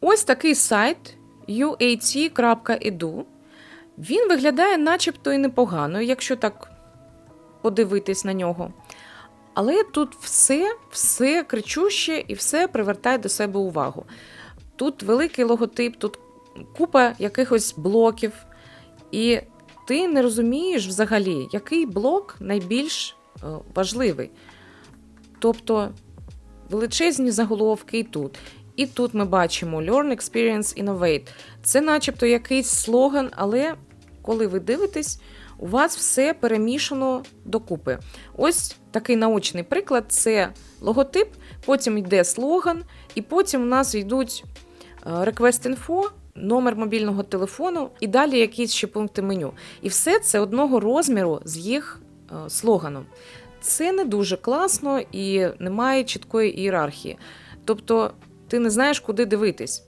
Ось такий сайт uat.edu. Він виглядає начебто і непогано, якщо так подивитись на нього. Але тут все, все кричуще і все привертає до себе увагу. Тут великий логотип, тут купа якихось блоків, і ти не розумієш взагалі, який блок найбільш е, важливий. Тобто величезні заголовки і тут. І тут ми бачимо Learn, Experience, Innovate. Це начебто якийсь слоган, але коли ви дивитесь, у вас все перемішано докупи. Ось такий наочний приклад: це логотип, потім йде слоган, і потім у нас йдуть е, Request Info, номер мобільного телефону і далі якісь ще пункти меню. І все це одного розміру з їх е, слоганом. Це не дуже класно і немає чіткої ієрархії. Тобто ти не знаєш, куди дивитись.